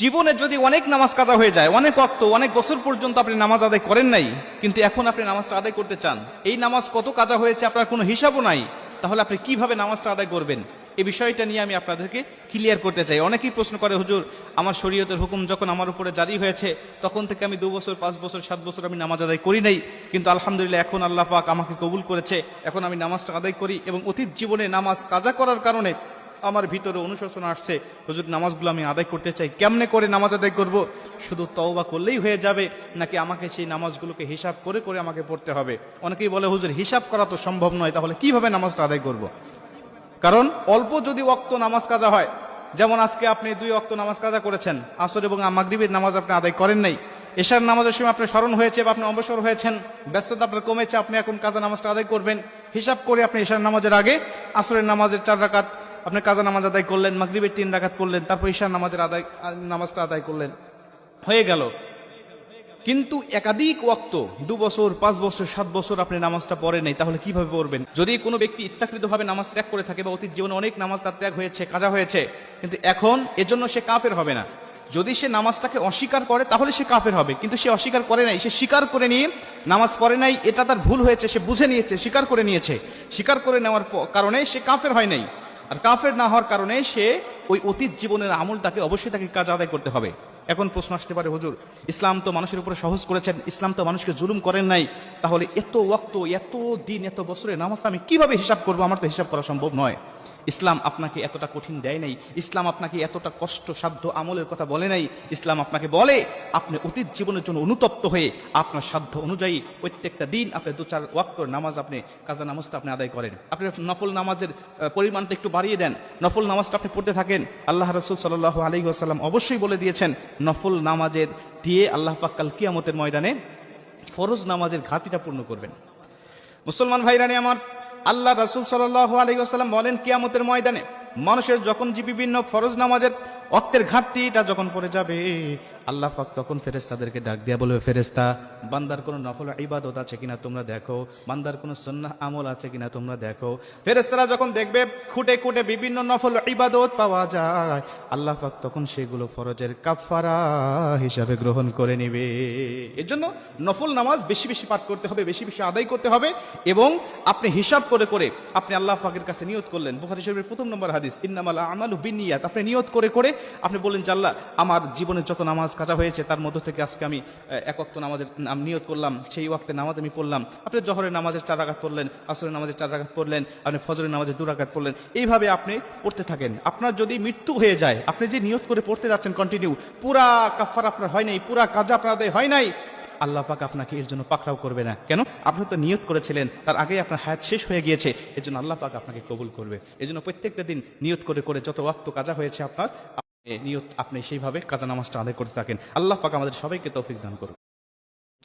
জীবনে যদি অনেক নামাজ কাজা হয়ে যায়, অনেক অক্ত, অনেক বছর পর্যন্ত আপনি নামাজ আদায় করেন নাই, কিন্তু এখন আপনি নামাজটা আদায় করতে চান, এই নামাজ কত কাজা হয়েছে আপনার কোনো হিসাবও নাই, তাহলে আপনি কীভাবে নামাজটা আদায় করবেন? এই বিষয়টা নিয়ে আমি আপনাদেরকে ক্লিয়ার করতে চাই। অনেকেই প্রশ্ন করে, হুজুর, আমার শরীয়তের হুকুম যখন আমার উপরে জারি হয়েছে, তখন থেকে আমি দু বছর, পাঁচ বছর, সাত বছর আমি নামাজ আদায় করি নাই, কিন্তু আলহামদুলিল্লাহ এখন আল্লাহ পাক আমাকে কবুল করেছে। এখন আমি নামাজটা আদায় করি এবং অতীত জীবনে নামাজ কাজা করার কারণে আমার ভিতরে অনুশোচনা আসছে, হুজুর, নামাজগুলো আমি আদায় করতে চাই। কেমনে করে নামাজ আদায় করব? শুধু তওবা করলেই হয়ে যাবে, নাকি আমাকে সেই নামাজগুলোকে হিসাব করে করে আমাকে পড়তে হবে? অনেকেই বলে, হুজুর, হিসাব করা তো সম্ভব নয়, তাহলে কীভাবে নামাজটা আদায় করব। কারণ অল্প যদি অক্ত নামাজ কাজা হয়, যেমন আজকে আপনি দুই অক্ত নামাজ কাজা করেছেন, আসর এবং মাগরিবের নামাজ আপনি আদায় করেন নাই, এশার নামাজের সময় আপনার স্মরণ হয়েছে বা আপনি অবসর হয়েছেন, ব্যস্ততা আপনার কমেছে, আপনি এখন কাজা নামাজটা আদায় করবেন। হিসাব করে আপনি এশার নামাজের আগে আসরের নামাজের চার রাকাত আপনি কাজা নামাজ আদায় করলেন, মাগরিবের তিন রাকাত পড়লেন, তারপর ঈশার নামাজের আদায়, নামাজটা আদায় করলেন। হয়ে গেল। কিন্তু একাধিক ওয়াক্ত, দু বছর, পাঁচ বছর, সাত বছর আপনি নামাজটা পড়ে নেই, তাহলে কীভাবে পড়বেন? যদি কোনো ব্যক্তি ইচ্ছাকৃতভাবে নামাজ ত্যাগ করে থাকে বা অতীত জীবনে অনেক নামাজ তার ত্যাগ হয়েছে, কাজা হয়েছে, কিন্তু এখন এজন্য সে কাফের হবে না। যদি সে নামাজটাকে অস্বীকার করে, তাহলে সে কাফের হবে। কিন্তু সে অস্বীকার করে নাই, সে স্বীকার করে নিয়ে নামাজ পড়ে নাই, এটা তার ভুল হয়েছে, সে বুঝে নিয়েছে, স্বীকার করে নিয়েছে। স্বীকার করে নেওয়ার কারণে সে কাফের হয় নাই। আর কাফের না হওয়ার কারণে সে ওই অতীত জীবনের আমলটাকে অবশ্যই তাকে কাজ আদায় করতে হবে। এখন প্রশ্ন আসতে পারে, হুজুর, ইসলাম তো মানুষের উপরে সহজ করেছেন, ইসলাম তো মানুষকে জুলুম করেন নাই, তাহলে এত ওয়াক্ত, এত দিন, এত বছরের নামাজ আমি কীভাবে হিসাব করব? আমার তো হিসাব করা সম্ভব নয়। ইসলাম আপনাকে এতটা কঠিন দেয় নাই, ইসলাম আপনাকে এতটা কষ্ট, সাধ্য আমলের কথা বলে নাই, ইসলাম আপনাকে বলে আপনি অতীত জীবনের জন্য অনুতপ্ত হয়ে আপনার সাধ্য অনুযায়ী প্রত্যেকটা দিন আপনি দু চার ওয়াক্তর নামাজ আপনি, কাজা নামাজটা আপনি আদায় করেন। আপনি নফল নামাজের পরিমাণটা একটু বাড়িয়ে দেন। নফল নামাজটা আপনি পড়তে থাকেন। আল্লাহ রসুল সাল্লাহ আলী অবশ্যই বলে দিয়েছেন, নফল নামাজের দিয়ে আল্লাহ পাক্কাল কিয়ামতের ময়দানে ফরজ নামাজের ঘাটিটা পূর্ণ করবেন। মুসলমান ভাইরানি আমার আল্লাহ রাসুল সাল্লাহ আসসালাম বলেন কিয়ামতের ময়দানে মানুষের যখন যে বিভিন্ন ফরজ নামাজের অক্তের ঘাটতিটা যখন পড়ে যাবে, আল্লাহ পাক তখন ফেরেস্তাদেরকে ডাক দিয়া বলবে ফেরেস্তা বান্দার কোনো নফল ইবাদত আছে কিনা তোমরা দেখো? বান্দার কোনো সন্না আমল আছে কিনা তোমরা দেখো? ফেরেস্তারা যখন দেখবে, খুঁটে খুঁটে বিভিন্ন নফল ইবাদত পাওয়া যায়, আল্লাহ পাক তখন সেগুলো ফরজের কাফারা হিসাবে গ্রহণ করে নেবে। এর জন্য নফল নামাজ বেশি বেশি পাঠ করতে হবে, বেশি বেশি আদায় করতে হবে এবং আপনি হিসাব করে করে আপনি আল্লাহ পাকের কাছে নিয়ত করলেন। বুখারী শরীফের প্রথম নম্বর হাদিস, ইন্নামাল আমালু বিনিয়াত আপনি নিয়ত করে করে আপনি বললেন আল্লাহ আমার জীবনে যত নামাজ কাটা হয়েছে, তার মধ্য থেকে আজকে আমি এক ওয়াক্ত নামাজের নাম নিয়ত করলাম, সেই ওয়াক্তে নামাজ আমি পড়লাম। আপনি জহরের নামাজের চার রাকাত পড়লেন, আসরের নামাজের চার রাকাত পড়লেন, আপনি ফজরের নামাজের দু রাকাত পড়লেন। এইভাবে আপনি পড়তে থাকেন। আপনার যদি মৃত্যু হয়ে যায়, আপনি যে নিয়ত করে পড়তে যাচ্ছেন কন্টিনিউ পুরা কাফার আপনার হয় নাই, পুরা কাজা আপনার আদায় হয় নাই, আল্লাহ পাক আপনাকে এর জন্য পাকড়াও করবে না। কেন? আপনি তো নিয়ত করেছিলেন, তার আগেই আপনার হায়াত শেষ হয়ে গিয়েছে, এর জন্য আল্লাহ পাক আপনাকে কবুল করবে। এই জন্য প্রত্যেকটা দিন নিয়ত করে করে যত ওয়াক্ত কাজা হয়েছে আপনার আপনি নিয়ত আপনি সেইভাবে কাজা নামাজটা আদায় করতে থাকেন। আল্লাহ পাক আমাদের সবাইকে তৌফিক দান করুন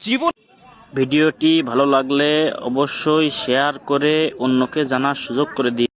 জীবন ভিডিওটি ভালো লাগলে অবশ্যই শেয়ার করে অন্যকে জানার সুযোগ করে দিন।